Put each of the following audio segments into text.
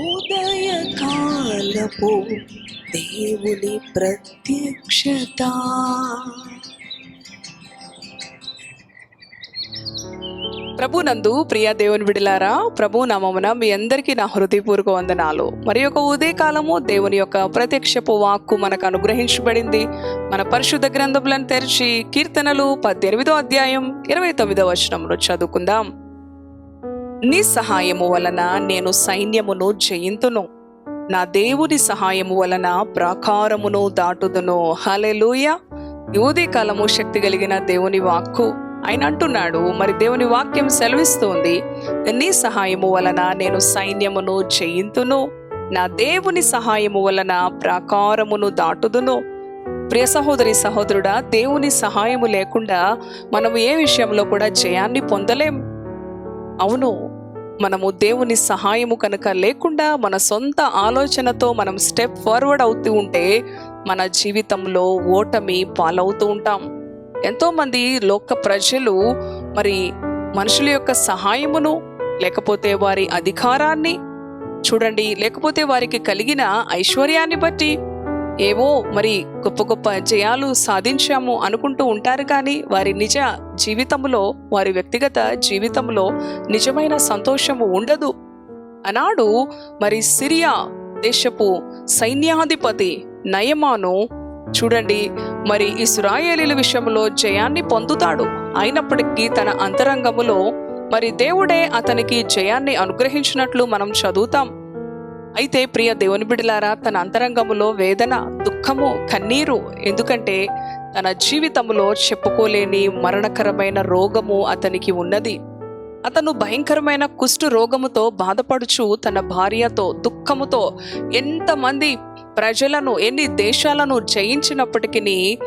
ఉదయకాలపు దేవుని ప్రత్యక్షత. ప్రభు నందు ప్రియ దేవుని విడిలారా ప్రభు నామమున మీ అందరికీ నా హృదయపూర్వక వందనాలు. మరి యొక్క ఉదయకాలము దేవుని యొక్క ప్రత్యక్షపు వాక్కు మనకు అనుగ్రహించబడింది. మన పరిశుద్ధ గ్రంథములను తెరిచి కీర్తనలు పద్దెనిమిదో అధ్యాయం ఇరవై తొమ్మిదో వచనంలో చదువుకుందాం. నీ సహాయము వలన నేను సైన్యమును జయింతును. నా దేవుని సహాయము వలన ప్రాకారమును దాటుదును. హలెలూయ ఈ కాలము శక్తి కలిగిన దేవుని వాక్కు. ఆయన అంటున్నాడు మరి దేవుని వాక్యం సెలవిస్తోంది. నీ సహాయము వలన నేను సైన్యమును జయింతును. నా దేవుని సహాయము వలన ప్రాకారమును దాటుదును. ప్రియ సహోదరి సహోదరుడా దేవుని సహాయము లేకుండా మనం ఏ విషయంలో కూడా జయాన్ని పొందలేం. అవును మనము దేవుని సహాయము కనుక లేకుండా మన సొంత ఆలోచనతో మనం స్టెప్ ఫార్వర్డ్ అవుతూ ఉంటే మన జీవితంలో ఓటమి పాలవుతూ ఉంటాం. ఎంతోమంది లోక ప్రజలు మరి మనుషుల యొక్క సహాయమును లేకపోతే వారి అధికారాన్ని చూడండి లేకపోతే వారికి కలిగిన ఐశ్వర్యాన్ని బట్టి ఏవో మరి గొప్ప గొప్ప జయాలు సాధించాము అనుకుంటూ ఉంటారు కానీ వారి నిజ జీవితంలో వారి వ్యక్తిగత జీవితంలో నిజమైన సంతోషము ఉండదు. అనాడు మరి సిరియా దేశపు సైన్యాధిపతి నయమాను చూడండి మరి ఇస్రాయేలీల విషయంలో జయాన్ని పొందుతాడు. అయినప్పటికీ తన అంతరంగములో మరి దేవుడే అతనికి జయాన్ని అనుగ్రహించినట్లు మనం చదువుతాం. అయితే ప్రియ దేవుని బిడ్డలారా తన అంతరంగములో వేదన దుఃఖము కన్నీరు ఎందుకంటే తన జీవితంలో చెప్పుకోలేని మరణకరమైన రోగము అతనికి ఉన్నది. అతను భయంకరమైన కుష్టు రోగముతో బాధపడుచు తన భార్యతో దుఃఖముతో ఎంతమంది ప్రజలను ఎన్ని దేశాలను జయించినప్పటికీ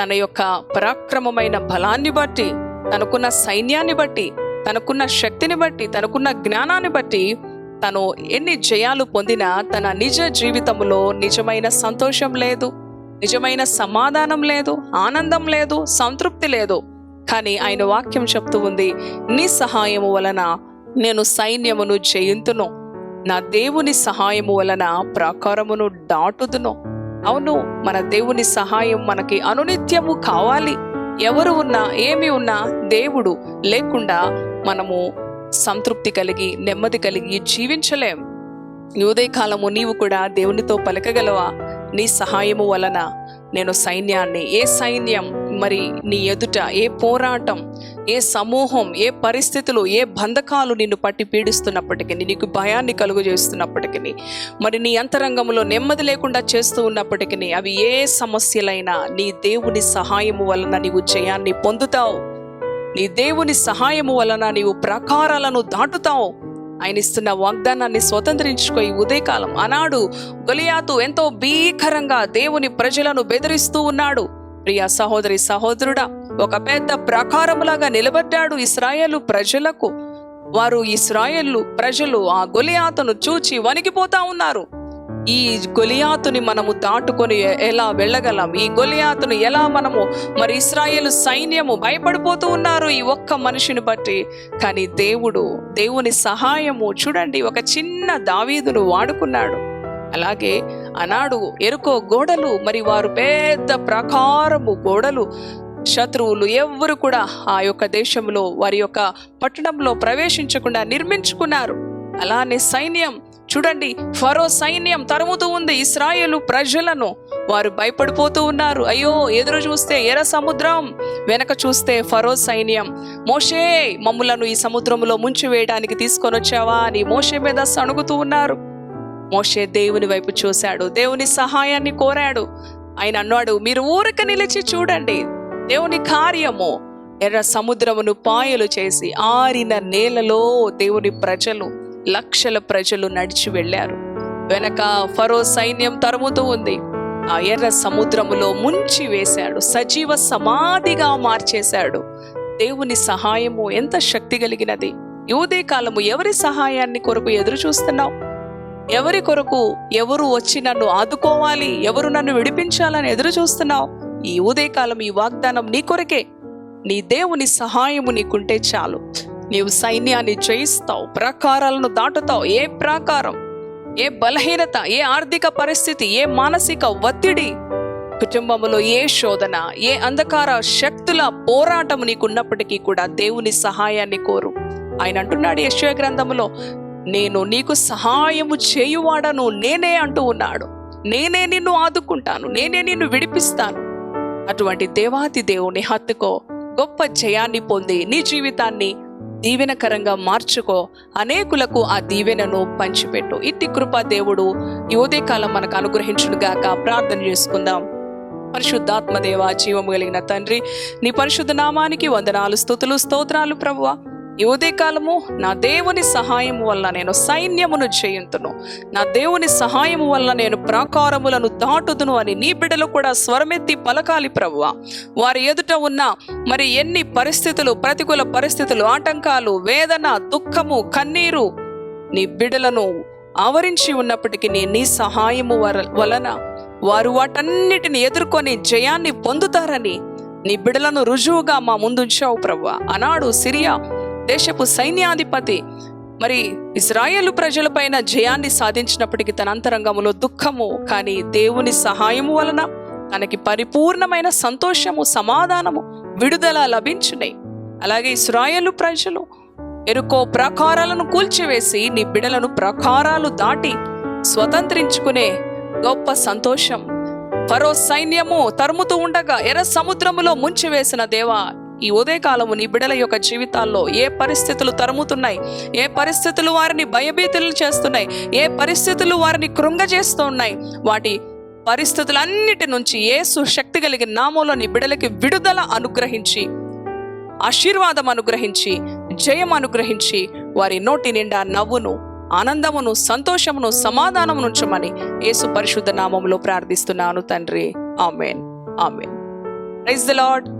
తన యొక్క పరాక్రమమైన బలాన్ని బట్టి తనకున్న సైన్యాన్ని బట్టి తనకున్న శక్తిని బట్టి తనకున్న జ్ఞానాన్ని బట్టి తను ఎన్ని జయాలు పొందినా తన నిజ జీవితంలో నిజమైన సంతోషం లేదు నిజమైన సమాధానం లేదు ఆనందం లేదు సంతృప్తి లేదు. కానీ ఆయన వాక్యం చెప్తూ ఉంది నీ సహాయము వలన నేను సైన్యమును జయింతును. నా దేవుని సహాయము వలన ప్రాకారమును దాటుదును. అవును మన దేవుని సహాయం మనకి అనునిత్యము కావాలి. ఎవరు ఉన్నా ఏమి ఉన్నా దేవుడు లేకుండా మనము సంతృప్తి కలిగి నెమ్మది కలిగి జీవించలేం. ఉదయకాలము నీవు కూడా దేవునితో పలకగలవా? నీ సహాయము వలన నేను సైన్యాన్ని ఏ సైన్యం? మరి నీ ఎదుట ఏ పోరాటం? ఏ సమూహం? ఏ పరిస్థితులు? ఏ బంధకాలు నిన్ను పట్టి పీడిస్తున్నప్పటికీ నీకు భయాన్ని కలుగు చేస్తున్నప్పటికీ మరి నీ అంతరంగంలో నెమ్మది లేకుండా చేస్తూ ఉన్నప్పటికీ అవి ఏ సమస్యలైనా నీ దేవుని సహాయము వలన నీవు జయాన్ని పొందుతావు. నీ దేవుని సహాయము వలన నీవు ప్రాకారాలను దాటుతావు. ఆయన ఇస్తున్న వాగ్దానాన్ని స్వతంత్రించుకో ఈ ఉదయకాలం. ఆనాడు గొలియాతు ఎంతో భీకరంగా దేవుని ప్రజలను బెదిరిస్తూ ఉన్నాడు. ప్రియ సహోదరి సహోదరుడా ఒక పెద్ద ప్రాకారములాగా నిలబడ్డాడు ఇస్రాయేలు ప్రజలకు. వారు ఇస్రాయేలు ప్రజలు ఆ గొలియాతను చూచి వణికిపోతా ఉన్నారు. ఈ గొలియాతుని మనము దాటుకొని ఎలా వెళ్ళగలం? ఈ గొలియాతును ఎలా మనము మరి ఇస్రాయేల్ సైన్యము భయపడిపోతూ ఉన్నారు ఈ ఒక్క మనిషిని బట్టి? కానీ దేవుడు దేవుని సహాయము చూడండి ఒక చిన్న దావీదును వాడుకున్నాడు. అలాగే అనాడు ఎరుకో గోడలు మరి వారు పెద్ద ప్రకారము గోడలు శత్రువులు ఎవ్వరు కూడా ఆ యొక్క దేశంలో వారి యొక్క పట్టణంలో ప్రవేశించకుండా నిర్మించుకున్నారు. అలానే సైన్యం చూడండి ఫరో సైన్యం తరుముతూ ఉంది. ఇస్రాయేలు ప్రజలను వారు భయపడిపోతూ ఉన్నారు. అయ్యో ఎదురు చూస్తే ఎర్ర సముద్రం వెనక చూస్తే ఫరో సైన్యం. మోషే మమ్ములను ఈ సముద్రంలో ముంచి వేయడానికి తీసుకొని వచ్చావా అని మోషే మీద సణుగుతూ ఉన్నారు. మోషే దేవుని వైపు చూశాడు. దేవుని సహాయాన్ని కోరాడు. ఆయన అన్నాడు మీరు ఊరక నిలిచి చూడండి. దేవుని కార్యము ఎర్ర సముద్రమును పాయలు చేసి ఆరిన నేలలో దేవుని ప్రజలు లక్షల ప్రజలు నడిచి వెళ్ళారు. వెనక ఫరో సైన్యం తరుముతూ ఉంది. ఆ ఎర్ర సముద్రములో ముంచి వేశాడు. సజీవ సమాధిగా మార్చేశాడు. దేవుని సహాయము ఎంత శక్తి కలిగినది. యువదే కాలము ఎవరి సహాయాన్ని కొరకు ఎదురు చూస్తున్నావు? ఎవరి కొరకు ఎవరు వచ్చి నన్ను ఆదుకోవాలి? ఎవరు నన్ను విడిపించాలని ఎదురు చూస్తున్నావు? ఈ ఉదయకాలం ఈ వాగ్దానం నీ కొరకే. నీ దేవుని సహాయము నీకుంటే చాలు. నీవు సైన్యాన్ని జయిస్తావు ప్రాకారాలను దాటుతావు. ఏ ప్రాకారం? ఏ బలహీనత? ఏ ఆర్థిక పరిస్థితి? ఏ మానసిక ఒత్తిడి? కుటుంబంలో ఏ శోధన? ఏ అంధకార శక్తుల పోరాటం నీకున్నప్పటికీ కూడా దేవుని సహాయాన్ని కోరు. ఆయన అంటున్నాడు యశ్వ గ్రంథములో నేను నీకు సహాయము చేయువాడను నేనే అంటూ ఉన్నాడు. నేనే నిన్ను ఆదుకుంటాను. నేనే నిన్ను విడిపిస్తాను. అటువంటి దేవాతి దేవుని హత్తుకో గొప్ప జయాన్ని పొంది నీ జీవితాన్ని దీవెనకరంగా మార్చుకో. అనేకులకు ఆ దీవెనను పంచిపెట్టు. ఇట్టి కృప దేవుడు ఈ ఉదయకాలం మనకు అనుగ్రహించునుగాక ప్రార్థన చేసుకుందాం. పరిశుద్ధాత్మ దేవ జీవము కలిగిన తండ్రి నీ పరిశుద్ధ నామానికి వందనాలు స్థుతులు స్తోత్రాలు ప్రభువా. ఈ ఉదయకాలము నా దేవుని సహాయము వల్ల నేను సైన్యమును చేయుంతును. నా దేవుని సహాయము వల్ల నేను ప్రాకారములను దాటుదును అని నీ బిడ్డలు కూడా స్వరమెత్తి పలకాలి ప్రభువ. వారి ఎదుట ఉన్న మరి ఎన్ని పరిస్థితులు ప్రతికూల పరిస్థితులు ఆటంకాలు వేదన దుఃఖము కన్నీరు నీ బిడ్డలను ఆవరించి ఉన్నప్పటికీ నీ సహాయము వలన వారు వాటన్నిటిని ఎదుర్కొని జయాన్ని పొందుతారని నీ బిడలను రుజువుగా మా ముందుంచావు ప్రవ్వా అనాడు సిరియా దేశపు సైన్యాధిపతి. మరి ఇజ్రాయేలు ప్రజలపైన జయాన్ని సాధించినప్పటికీ తన అంతరంగములో దుఃఖము కానీ దేవుని సహాయము వలన తనకి పరిపూర్ణమైన సంతోషము సమాధానము విడుదల లభించినాయి అలాగే ఇస్రాయేలు ప్రజలు ఎరుకో ప్రాకారాలను కూల్చివేసి నీ బిడలను ప్రాకారాలు దాటి స్వతంత్రించుకునే గొప్ప సంతోషం. ఫరో సైన్యము తరుముతూ ఉండగా ఎర్ర సముద్రములో ముంచివేసిన దేవా ఈ ఉదయకాలము నీ బిడల యొక్క జీవితాల్లో ఏ పరిస్థితులు తరుముతున్నాయి? ఏ పరిస్థితులు వారిని భయభీతులు చేస్తున్నాయి? ఏ పరిస్థితులు వారిని కృంగజేస్తూ ఉన్నాయి? వాటి పరిస్థితులన్నిటి నుంచి ఏసు శక్తి కలిగిన నామంలో నీ బిడలకి విడుదల అనుగ్రహించి ఆశీర్వాదం అనుగ్రహించి జయం అనుగ్రహించి వారి నోటి నిండా నవ్వును ఆనందమును సంతోషమును సమాధానమును ఉంచమని యేసు పరిశుద్ధ నామములో ప్రార్థిస్తున్నాను తండ్రి. Amen. Amen. Praise the Lord.